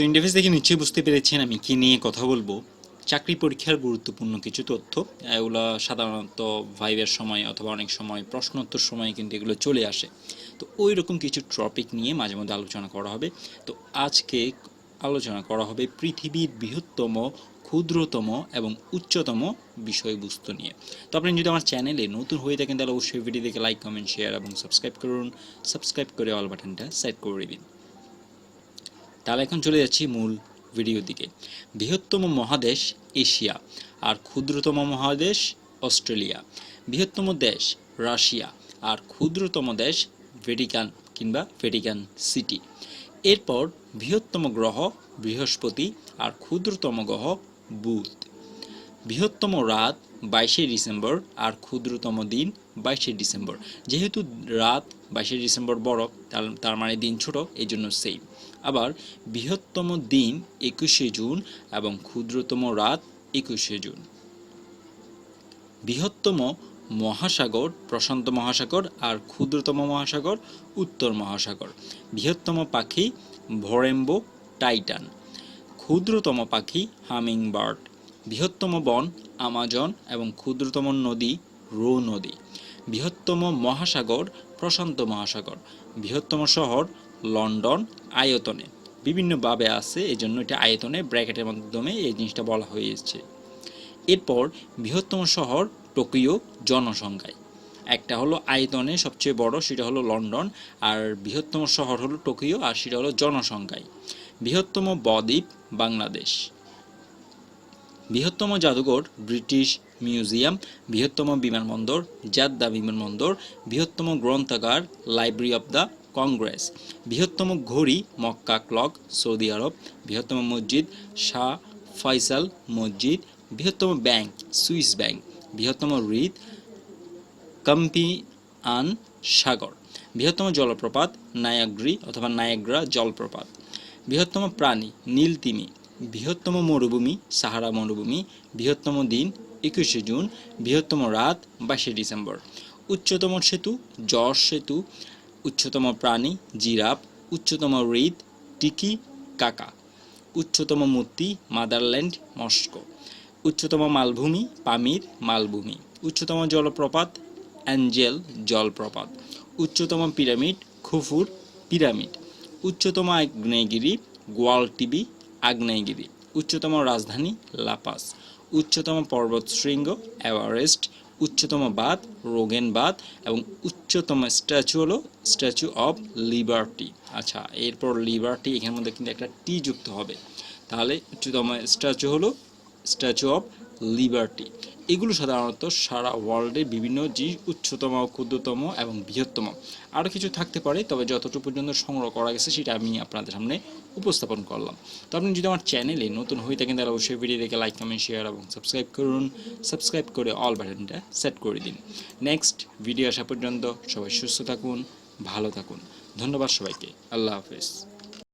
তো ইন্টারফেস দেখে নিশ্চয়ই বুঝতে পেরেছেন। আমি কি নিয়ে কথা বলব? চাকরি পরীক্ষার গুরুত্বপূর্ণ কিছু তথ্য। এগুলো সাধারণত ভাইবের সময় অথবা অনেক সময় প্রশ্নোত্তর সময় কিন্তু এগুলো চলে আসে। তো ওই রকম কিছু টপিক নিয়ে মাঝে মধ্যে আলোচনা করা হবে। তো আজকে আলোচনা করা হবে পৃথিবীর বৃহত্তম, ক্ষুদ্রতম এবং উচ্চতম বিষয়বস্তু নিয়ে। তো আপনি যদি আমার চ্যানেলে নতুন হয়ে থাকেন, তাহলে অবশ্যই ভিডিও দেখে লাইক কমেন্ট শেয়ার এবং সাবস্ক্রাইব করুন। সাবস্ক্রাইব করে অল বাটনটা সেট করে দিন তাহলে এখন চলে যাচ্ছি মূল ভিডিওর দিকে। বৃহত্তম মহাদেশ এশিয়া আর ক্ষুদ্রতম মহাদেশ অস্ট্রেলিয়া। বৃহত্তম দেশ রাশিয়া আর ক্ষুদ্রতম দেশ ভেটিকান কিংবা ভেটিকান সিটি। এরপর বৃহত্তম গ্রহ বৃহস্পতি আর ক্ষুদ্রতম গ্রহ বুধ। বৃহত্তম রাত বাইশে ডিসেম্বর আর ক্ষুদ্রতম দিন বাইশে ডিসেম্বর। যেহেতু রাত বাইশে ডিসেম্বর বড়, তার মানে দিন ছোট এই জন্য সেম আবার বৃহত্তম দিন একুশে জুন এবং ক্ষুদ্রতম রাত একুশে জুন। বৃহত্তম মহাসাগর, প্রশান্ত মহাসাগর আর ক্ষুদ্রতম মহাসাগর, উত্তর মহাসাগর। বৃহত্তম পাখি ভরেম্বো, টাইটান। ক্ষুদ্রতম পাখি হামিং বার্ড বৃহত্তম বন আমাজন এবং ক্ষুদ্রতম নদী রো নদী। বৃহত্তম মহাসাগর, প্রশান্ত মহাসাগর। বৃহত্তম শহর, লন্ডন, আয়তনে। বিভিন্নভাবে আছে এই জন্য এটা আয়তনে, ব্র্যাকেটের মাধ্যমে এই জিনিসটা বলা হয়েছে। এরপর বৃহত্তম শহর, টোকিও জনসংখ্যায়। একটা হলো আয়তনে সবচেয়ে বড়, সেটা হলো লন্ডন, আর বৃহত্তম শহর হলো টোকিও, আর সেটা হলো জনসংখ্যায়। বৃহত্তম বদ্বীপ, বাংলাদেশ। বৃহত্তম জাদুঘর, ব্রিটিশ মিউজিয়াম, বৃহত্তম বিমানবন্দর, জাদ্দা বিমানবন্দর, বৃহত্তম গ্রন্থাগার, লাইব্রেরি অব দ্য কংগ্রেস, বৃহত্তম ঘড়ি, মক্কা ক্লক, সৌদি আরব, বৃহত্তম মসজিদ, শাহ ফয়সাল মসজিদ, বৃহত্তম ব্যাংক, সুইস ব্যাংক, বৃহত্তম হ্রদ কাম্পিয়ান সাগর, বৃহত্তম জলপ্রপাত, নায়াগ্রি অথবা নায়াগ্রা জলপ্রপাত, বৃহত্তম প্রাণী নীল তিমি বৃহত্তম মরুভূমি সাহারা মরুভূমি, বৃহত্তম দিন একুশে জুন, বৃহত্তম রাত বাইশে ডিসেম্বর। উচ্চতম সেতু যশ সেতু, উচ্চতম প্রাণী, জিরাফ, উচ্চতম হ্রদ টিকি, কাকা। উচ্চতম মূর্তি, মাদারল্যান্ড, মস্কো। উচ্চতম মালভূমি, পামির মালভূমি। উচ্চতম জলপ্রপাত, অ্যাঞ্জেল জলপ্রপাত। উচ্চতম পিরামিড, খুফুর পিরামিড। উচ্চতম আগ্নেয়গিরি, গোয়াল টিবি আগ্নেয়গিরি, উচ্চতম রাজধানী লাপাস, উচ্চতম পর্বত শৃঙ্গ এভারেস্ট, উচ্চতম বাঁধ রোগেন বাঁধ এবং উচ্চতম স্ট্যাচু হলো স্ট্যাচু অব লিবার্টি। আচ্ছা এরপর লিবার্টি এখানের মধ্যে কিন্তু একটা টি যুক্ত হবে। তাহলে উচ্চতম স্ট্যাচু হলো স্ট্যাচু অফ লিবার্টি এগুলো সাধারণত সারা ওয়ার্ল্ডে বিভিন্ন যে উচ্চতম, ক্ষুদ্রতম এবং বৃহত্তম। আরও কিছু থাকতে পারে, তবে যতটুকু পর্যন্ত সংগ্রহ করা গেছে সেটা আমি আপনাদের সামনে উপস্থাপন করলাম। তো আপনি যদি আমার চ্যানেলে নতুন হয়ে থাকেন, তাহলে অবশ্যই ভিডিও দেখে লাইক কমেন্ট শেয়ার এবং সাবস্ক্রাইব করুন। সাবস্ক্রাইব করে অল বাটনটা সেট করে দিন। নেক্সট ভিডিও আসা পর্যন্ত সবাই সুস্থ থাকুন, ভালো থাকুন। ধন্যবাদ সবাইকে। আল্লাহ হাফেজ।